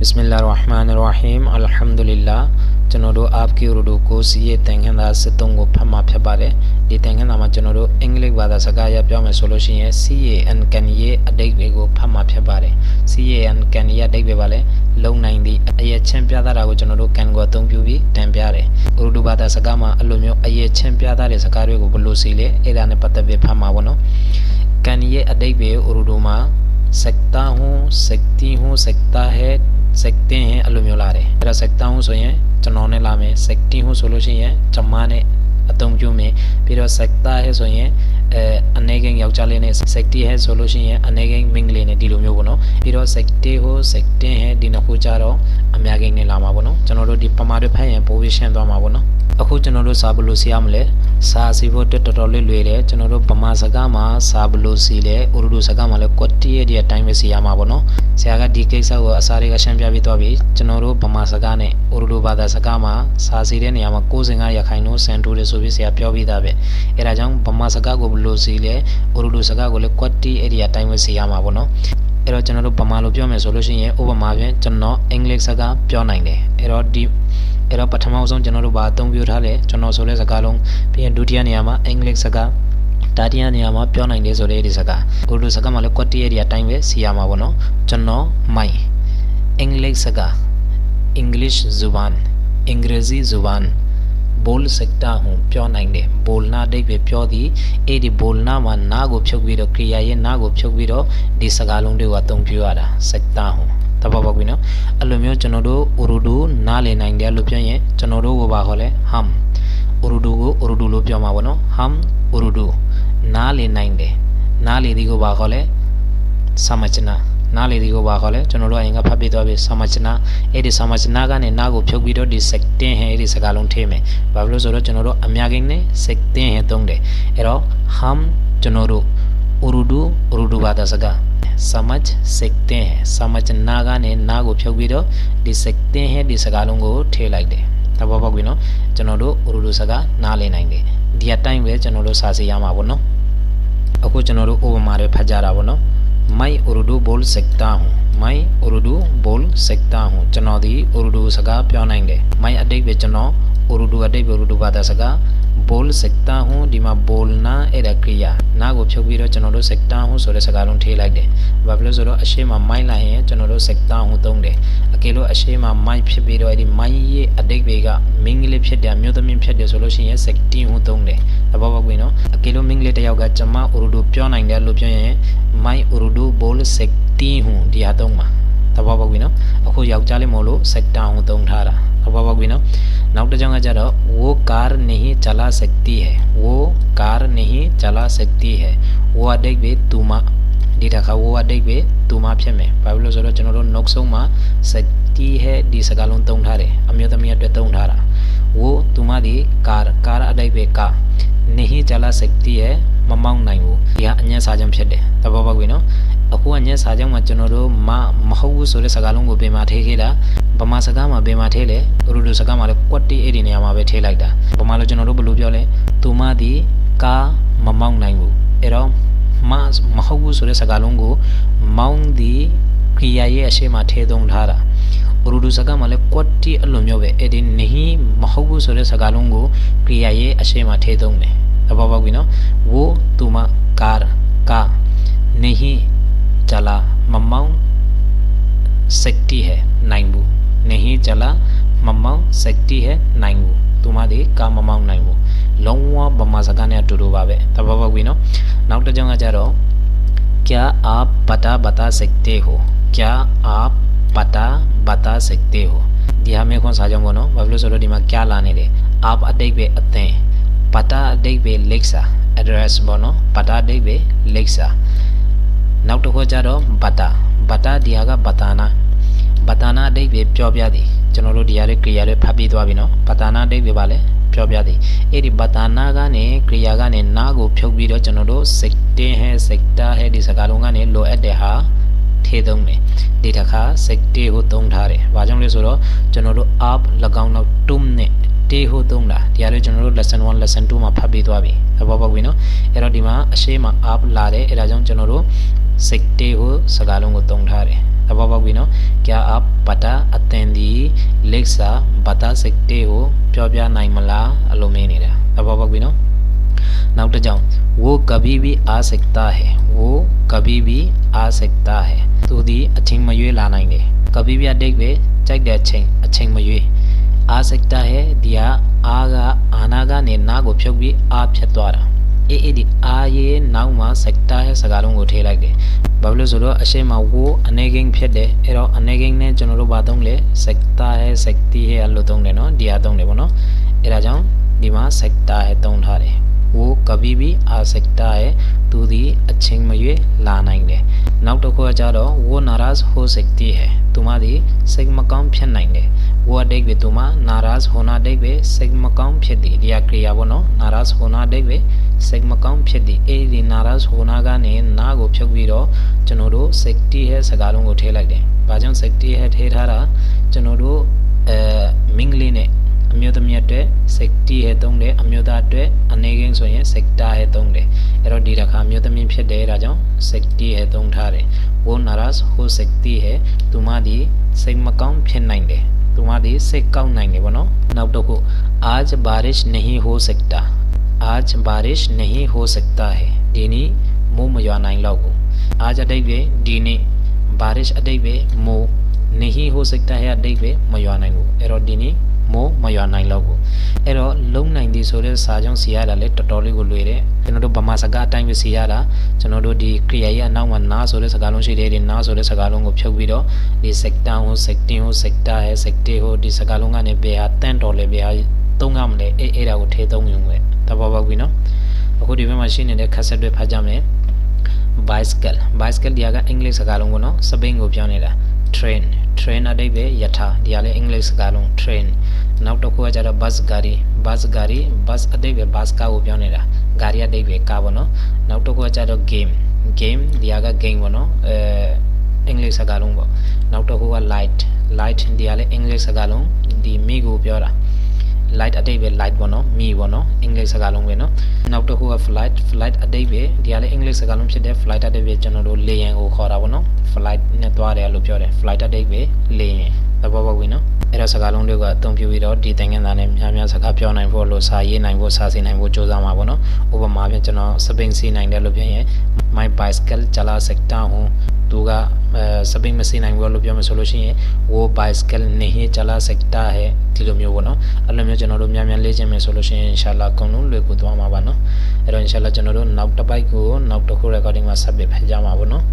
बिस्मिल्लाह रहमान रहीम अल्हम्दुलिल्लाह ကျွန်တော်တို့ APK Urdu ကိုစီးရဲ့တန်ခမ်းသာ73ကိုဖတ်မှာဖြစ်ပါတယ်ဒီတန်ခမ်းသာမှာကျွန်တော်တို့အင်္ဂလိပ်ဘာသာစကားရပြောမယ်ဆိုလို့ရှိရင် CAN ကန်ရဲ့အတိတ်တွေကိုဖတ်မှာဖြစ်ပါတယ် CAN ကန်ရဲ့အတိတ်ပဲပါလဲလုံနိုင်သည့်အရက်ချင်းပြသတာကိုကျွန်တော်တို့ကန်ကိုအသုံးပြုပြီးတန်ပြတယ် Urdu ဘာသာစကားမှာအဲ့လိုမျိုးအရက်ချင်းပြသတဲ့စကားတွေကိုဘယ်လိုစီလဲအဲ့ဒါနဲ့ပတ်သက်ပြီးဖတ်မှာပေါ့နော်ကန်ရဲ့အတိတ်ပဲ Urdu မှာ सकता हूँ सकती हूँ सकता है 16ဟင်အဲ့လိုမျိုးလာတယ်အဲ့တော့16ဟိုဆိုရင်ကျွန်တော်နဲ့လာမယ်16ဟိုဆိုလို့ရှိရင်ကျွန်မနဲ့အသုံးပြုမယ်ပြီးတော့ sector ဟဲ့ဆိုရင်အဲအနေကိန်းယောက်ျားလေးနဲ့ sector ဟဲ့ဆိုလို့ရှိရင်အနေကိန်းမိန်းကလေးနဲ့ဒီလိုမျိုးပေါ့နော်ပြီးတော့ sector ဟို sector ဟဲ့ဒီနှစ်ခုကြတော့ အများကိန်းနဲ့လာမှာပေါ့နော်ကျွန်တော်တို့ဒီပမာတွေဖတ်ရင်ပိုပြီးရှင်းသွားမှာပေါ့နော်အခုကျွန်တော်တို့စာဘယ်လိုစီရမလဲစာစီဖို့အတွက်တော်တော်လေးလွယ်တယ်ကျွန်တော်တို့ဗမာစကားမှာစာဘယ်လိုစီလဲဥရဒူစကားမှာလည်းကွက်တီရဲ့ဒီအတိုင်းပဲစီရမှာပေါ့နော်ဆရာကဒီကိစ္စကိုအစားတွေကရှင်းပြပြီးသွားပြီကျွန်တော်တို့ဗမာစကားနဲ့ဥရဒူဘာသာစကားမှာစာစီတဲ့နေရာမှာ95ရာခိုင်နှုန်းစံတူတယ်ဆိုပြီးဆရာပြောပြီးသားပဲအဲဒါကြောင့်ဗမာစကားကိုဘယ်လိုစီလဲဥရဒူစကားကိုလည်းကွက်တီအဲ့ဒီအတိုင်းပဲစီရမှာပေါ့နော် အဲ့တော့ကျွန်တော်တို့ဗမာလိုပြောမယ်ဆိုလို့ရှိရင်ဥပမာဖြင့်ကျွန်တော်အင်္ဂလိပ်စကားပြောနိုင်တယ်အဲ့တော့ဒီအဲ့တော့ပထမဆုံးကျွန်တော်တို့ဘာအသုံးပြုထားလဲကျွန်တော်ဆိုတဲ့စကားလုံးပြီးရင်ဒုတိယနေရာမှာအင်္ဂလိပ်စကားတတိယနေရာမှာပြောနိုင်တယ်ဆိုတဲ့ဒီစကားဥဒုစကားမှာလည်းကွက်တရတဲ့အတိုင်းပဲစီရမှာပေါ့နော်ကျွန်တော်မိုင်အင်္ဂလိပ်စကား English Zuban အင်္ဂလိပ် Zuban बोल सकता हूँ ပြောနိုင်တယ် बोलना အဓိပ္ပာယ်ပြောသည်အဲ့ဒီ बोलना မှာနာကိုဖြုတ်ပြီးတော့ क्रिया ရဲ့နာကိုဖြုတ်ပြီးတော့ဒီစကားလုံးတွေကိုအသုံးပြုရတာ सकता हूँ တဘောပေါက်ပြီနော်အဲ့လိုမျိုးကျွန်တော်တို့ဥရဒူနားလည်နိုင်တယ်လို့ပြောရင်ကျွန်တော်တို့ကိုပါခေါ်လဲ hum ဥရဒူကိုဥရဒူလို့ပြောမှာပေါ့နော် hum ဥရဒူနားလည်နိုင်တယ်နားလည်ဒီကိုပါခေါ်လဲ samajna နားလေဒီကိုပါခေါ်လဲကျွန်တော်တို့အရင်ကဖတ်ပြသွားပြီ samajna အဲ့ဒီ samajna ကနေနားကိုဖြုတ်ပြီးတော့ဒီ sectin ဟဲ့အဲ့ဒီစကားလုံးထည့်မယ်ဘာဖြစ်လို့ဆိုတော့ကျွန်တော်တို့အများကိန်းနဲ့ sectin ဟဲ့သုံးတယ်အဲ့တော့ hum ကျွန်တော်တို့ urdu urdu ဘာသာစကား समझ सकते हैं समझना ကနေနားကိုဖြုတ်ပြီးတော့ဒီ सकते हैं ဒီစကားလုံးကိုထည့်လိုက်တယ်သဘောပေါက်ပြီနော်ကျွန်တော်တို့ urdu စကားနားလည်နိုင်တယ်ဒီအတိုင်းပဲကျွန်တော်တို့စာစီရမှာပေါ့နော်အခုကျွန်တော်တို့ဥပမာတွေဖတ်ကြတာပေါ့နော် मैं उर्दू बोल सकता हूँ मैं उर्दू बोल सकता हूँ ကျွန်တော်ဒီ उर्दू စကားပြောနိုင်တယ် मैं အတိတ်ပဲကျွန်တော် उर्दू အတိတ်ပဲ उर्दू ဘာသာစကား बोल सकता हूँ ဒီမှာ बोलना အဲ့ဒါကရိယာနားကိုဖြုတ်ပြီးတော့ကျွန်တော်တို့ सकता हूँ ဆိုတဲ့စကားလုံးထည့်လိုက်တယ်ဘာဖြစ်လို့ဆိုတော့အရှိမ मैं လိုက်ရင်ကျွန်တော်တို့ सकता हूँ သုံးတယ်အကယ်လို့အရှိမ मैं ဖြစ်ပြီးတော့အဲ့ဒီ मैं ရဲ့အတိတ်ပဲကမင်းကလေးဖြစ်တယ်မြို့သမီးဖြစ်တယ်ဆိုလို့ရှိရင် सकती हूँ သုံးတယ်သဘောပေါက်ပြီနော်အကယ်လို့မင်းကလေးတစ်ယောက်ကကျွန်မ उर्दू ပြောနိုင်တယ်လို့ပြောရင် मैं उर्दू बोल सकती हूँ ဒီဟာသုံးပါသဘောပေါက်ပြီနော်အခုယောက်ျားလေးမဟုတ်လို့ सकता हूँ သုံးထားတာ သဘောပေါက်ပြီနော်နောက်တစ်ကြောင်းကကြတော့ वो कार नहीं चला सकती है वो कार नहीं चला सकती है वो အတိတ်ပဲသူမဒီတစ်ခါ वो အတိတ်ပဲသူမဖြစ်မယ်ဘာဖြစ်လို့ဆိုတော့ကျွန်တော်တို့နောက်ဆုံးမှာ सकती है ဒီစကားလုံးသုံးထားတယ်အမျိုးသမီးအတွက်သုံးထားတာ वो သူမဒီ car car အတိတ်ပဲ car नहीं चला सकती है မမောင်းနိုင်ဘူးဒီဟာအညံ့စာကြောင့်ဖြစ်တယ်သဘောပေါက်ပြီနော် အခုကညက်စာကြောင့်မှကျွန်တော်တို့မမဟုတ်ဘူးဆိုတဲ့စကားလုံးကိုပြင်မာထည့်ခဲ့တာဗမာစကားမှာပြင်မာထည့်လေလူလူစကားမှာလည်းကွက်တီအဲ့ဒီနေရာမှာပဲထည့်လိုက်တာဗမာလိုကျွန်တော်တို့ဘယ်လိုပြောလဲသူမသည်ကားမမောင်းနိုင်ဘူးအဲ့တော့မမဟုတ်ဘူးဆိုတဲ့စကားလုံးကိုမောင်းသည်ခရီးရဲ့အရှိမထည့်သုံးထားတာရူဒူစကားမှာလည်း quality အလိုမျိုးပဲအဲ့ဒီနဟိမဟုတ်ဘူးဆိုတဲ့စကားလုံးကို kriya ရဲ့အရှိမထည့်သုံးတယ်။သဘောပေါက်ပြီနော်။ဝိုသူမကာကာနဟိ चला मम्माऊ शक्ति है नाइंगू नहीं चला मम्माऊ शक्ति है नाइंगू तुम्हारे का मम्माऊ नाइंगू लौंगा बम्मा सगाने अटुरु बाबे तब बाबा गुनो नाउ तो जा जा क्या आप पता बता सकते हो? क्या आप पता बता सकते हो? दिया मैं कौन साजम बोनो बबलो सोलो दिमाग क्या लाने दे? आप अधिक बे अते पता अदेक बे लेक्सा। एड्रेस बोनो। पता अदेक बे लेक्सा। နော်ပတာအတိတ်ပဲလိပ်စာနောက်တစ်ခုကျတော့ဘတာဘတာဒီဟာကဘတာနာဘတာနာအတိတ်ပဲပြောပြသည်ကျွန်တော်တို့ဒီဟာတွေ क्रिया တွေဖတ်ပြီးသွားပြီနော်ဘတာနာအတိတ်ပဲပါလဲပြောပြသည်အဲ့ဒီဘတာနာကနေ क्रिया ကနေနာကိုဖြုတ်ပြီးတော့ကျွန်တော်တို့ sector ဟဲ sector ဟဲဒီစကားလုံးကနေလိုအပ်တဲ့ဟာထေသုံးတယ်ဒီတစ်ခါ sector ကိုသုံးထားတယ်။ဘာကြောင့်လဲဆိုတော့ကျွန်တော်တို့ up ၎င်းနောက် tum နဲ့ day ဟိုသုံးတာဒီဟာလေးကျွန်တော်တို့ lesson 1 lesson 2မှာဖတ်ပြီးသွားပြီသဘောပေါက်ပြီနော်အဲ့တော့ဒီမှာအရှိမ up လာတယ်အဲ့ဒါကြောင့်ကျွန်တော်တို့ sekteho sagalong utong dhare tababag बिनो क्या आप पता अत्यंदी लेखा बता सकते हो प्योप्या नाइमला अलोमे नहीं रहा तब अलोमेनेरा बिनो bino नाउट जाऊँ। वो कभी भी आ सकता है। वो कभी भी आ सकता है। तो दी अच्छे मयुए लाना ही कभी भी आ देख बे, चेक दे अच्छे अच्छे मयुए। आ सकता है, दिया आगा, आनागा ने नाग उपयोग भी आप छत्वारा। အာဖြတ်သွားတာအေးအေးဒီအာရဲ့နောက်မှာ sector ရဲ့စကားလုံးကိုထည့်လိုက်တယ်ဘာဖြစ်လို့ဆိုတော့အရှိမဝိုးအနေကိန်းဖြစ်တယ်အဲ့တော့အနေကိန်းနဲ့ကျွန်တော်တို့ဘာသုံးလဲ sector ရဲ့ sector ရဲ့အလို့သုံးတယ်နော်ဒီဟာသုံးတယ်ပေါ့နော်အဲ့ဒါကြောင့်ဒီမှာ sector ရဲ့သုံးထားတယ် वो कभी भी आ सकता है तू दी अच्छे मये ला नहीं दे नाउ तो को जारो वो नाराज हो सकती है तुम्हारी सिग्म काम फिर नहीं दे वो देख बे तुमा नाराज होना देख बे सिग्म काम फिर दी या क्रिया वो नो नाराज होना देख बे सिग्म काम फिर दी ए दी नाराज होना का ने ना गो फिर भी रो चनो रो सकती है सगालों को ठे लग दे बाजों सकती है ठे ठारा चनो रो मिंगली ने ကြောင့် safety ရဲ့ထည့်ထားတာကျွန်တော်တို့အဲမင်္ဂလိနဲ့အမျိုးသမီးအတွက် safety ရဲ့သုံးတယ်အမျိုးသားအတွက်အနေကင်းဆိုရင် sector ရဲ့သုံးတယ်အဲ့တော့ဒီတစ်ခါအမျိုးသမီးဖြစ်တယ်ဒါကြောင့် safety ရဲ့သုံးထားတယ်။ वो नाराज हो सकती है သူမဒီစိတ်မကောင်းဖြစ်နိုင်တယ်။သူမဒီစိတ်ကောင်းနိုင်တယ်ဗောနော်။နောက်တစ်ခု आज बारिश नहीं हो सकता आज बारिश नहीं हो सकता है ဒီနေ့မိုးမရွာနိုင်တော့ဘူး आज အတိတ်ပဲဒီနေ့ बारिश အတိတ်ပဲမိုး नहीं हो सकता है အတိတ်ပဲမရွာနိုင်ဘူးအဲ့တော့ဒီနေ့ မိုးမရွာနိုင်တော့ဘူးအဲ့တော့လုံနိုင်သည်ဆိုတဲ့စာကြောင့်စီရတာလည်းတော်တော်လေးကိုလွယ်တယ်ကျွန်တော်တို့ဗမာစကားအတိုင်းပဲစီရတာကျွန်တော်တို့ဒီ create ရဲ့အနောက်မှာနားဆိုတဲ့စကားလုံးရှိတယ်ဒီနားဆိုတဲ့စကားလုံးကိုဖြုတ်ပြီးတော့ဒီ sector ဟို secting ဟို sector ဟဲ sector ဟိုဒီစကားလုံးကနေဘယ်ဟာတန့်တော်လဲဘယ်ဟာသုံးရမလဲအဲ့အဲ့ဒါကိုထည့်သုံးရုံပဲသဘောပေါက်ပြီနော်အခုဒီဘက်မှာရှိနေတဲ့ cassette တွေဖတ်ကြမယ် bicycle bicycle ဒီကအင်္ဂလိပ်စကားလုံးကိုနော်စပိန်ကိုပြောနေတာ train train အတိတ်ပဲယထာဒီကလည်းအင်္ဂလိပ်စကားလုံး train နောက်တစ်ခုကကျတော့ bus ဂါရီ bus ဂါရီ bus အတိတ်ပဲ bus ကားကိုပြောနေတာဂါရီအတိတ်ပဲကားပေါ့နော်နောက်တစ်ခုကကျတော့ game game ဒီက game ပေါ့နော်အဲအင်္ဂလိပ်စကားလုံးပေါ့နောက်တစ်ခုက light light ဒီကလည်းအင်္ဂလိပ်စကားလုံးဒီမိကိုပြောတာ light အတိတ်ပဲ light ပေါ့နော်မြည်ပေါ့နော်အင်္ဂလိပ်စကားလုံးပဲနော်နောက်တစ်ခုက flight flight အတိတ်ပဲဒီကလည်းအင်္ဂလိပ်စကားလုံးဖြစ်တဲ့ flight အတိတ်ပဲကျွန်တော်တို့လေယာဉ်ကိုခေါ်တာပေါ့နော် flight နဲ့သွားတယ်လို့ပြောတယ် flight အတိတ်ပဲလေယာဉ်သဘောပေါက်ပြီနော်အဲ့တော့စကားလုံးတွေကအသုံးပြုပြီးတော့ဒီသင်္ကန်းသားနဲ့များများစကားပြောနိုင်ဖို့လို့စာရေးနိုင်ဖို့စာစီနိုင်ဖို့ကြိုးစားမှာပေါ့နော်ဥပမာပြန်ကျွန်တော်စပိန်စီနိုင်တယ်လို့ပြောရင် my bicycle ကျလာစက်တာဟွန်း သူကအဲစပိန်မစီနိုင်ဘူးလို့ပြောမှဆိုလို့ရှိရင် wo bicycle နေဟကျလာစက်တာဟဲဒီလိုမျိုးပေါ့နော်အဲ့လိုမျိုးကျွန်တော်တို့များများလေ့ကျင့်မယ်ဆိုလို့ရှိရင် inshallah အကုန်လုံးလွယ်ကူသွားမှာပါနော်အဲ့တော့ inshallah ကျွန်တော်တို့နောက်တစ်ပိုက်ကိုနောက်တစ်ခု recording မှာဆက်ပြီးဖတ်ကြမှာပေါ့နော်